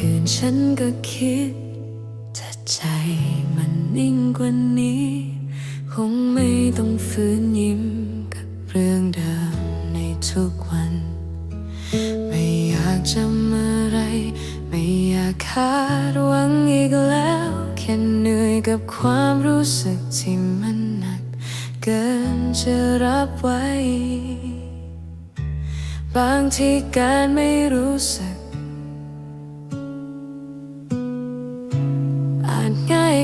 คืนฉันก็คิด ถ้าใจมันนิ่งกว่านี้ คงไม่ต้องฝืนยิ้มกับเรื่องเดิมในทุกวัน ไม่อยากจำอะไร ไม่อยากคาดหวังอีกแล้ว แค่เหนื่อยกับความรู้สึกที่มันหนัก เกินจะรับไว้ บางทีการไม่รู้สึก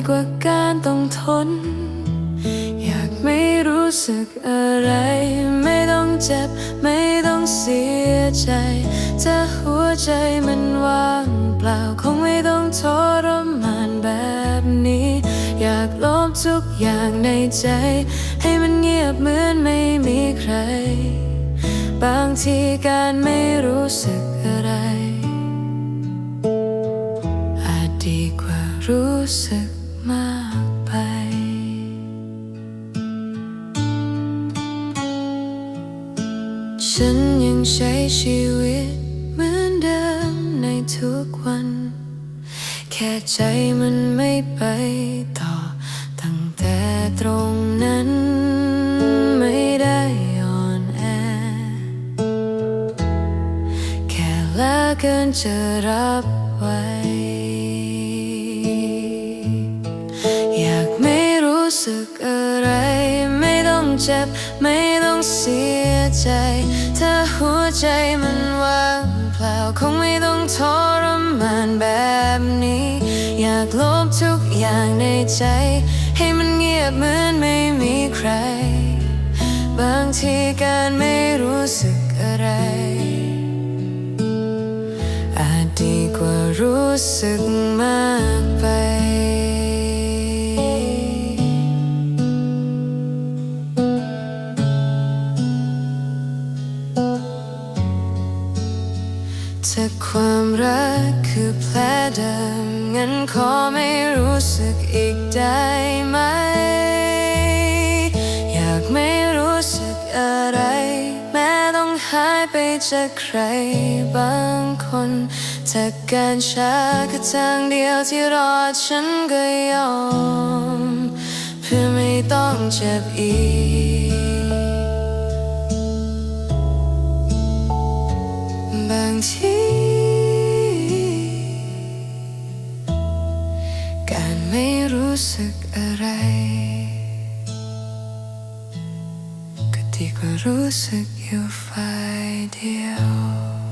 กว่าการต้องทน อยากไม่รู้สึกอะไร ไม่ต้องเจ็บ ไม่ต้องเสียใจ ถ้าหัวใจมันว่างเปล่า คงไม่ต้องทรมานแบบนี้ อยากลบทุกอย่างในใจ ให้มันเงียบเหมือนไม่มีใคร บางทีการไม่รู้สึกอะไรอาจดีกว่ารู้สึก มากไป ฉันยังใช้ชีวิตเหมือนเดิมในทุกวัน แค่ใจมันไม่ไปต่อ ตั้งแต่ตรงนั้นไม่ได้อ่อนแอ แค่ละเกินจะรับไว้ เจ็บไม่ต้องเสียใจ ถ้าหัวใจมันว่างเปล่าคงไม่ต้องทรมานแบบนี้ อยากลบทุกอย่างในใจ ให้มันเงียบเหมือนไม่มีใคร บางทีการไม่รู้สึกอะไร อาจดีกว่ารู้สึกมากไป ถ้าความรักคือแผลเดิมงั้นขอไม่รู้สึกอีกได้ไหม อยากไม่รู้สึกอะไร แม้ต้องหายไปจากใครบางคนถ้าการช้าคือทางเดียวที่รอดฉันก็ยอม เพื่อไม่ต้องเจ็บอีก บางที รู้สึกอะไร ก็ดีกว่ารู้สึกอยู่ฝ่ายเดียว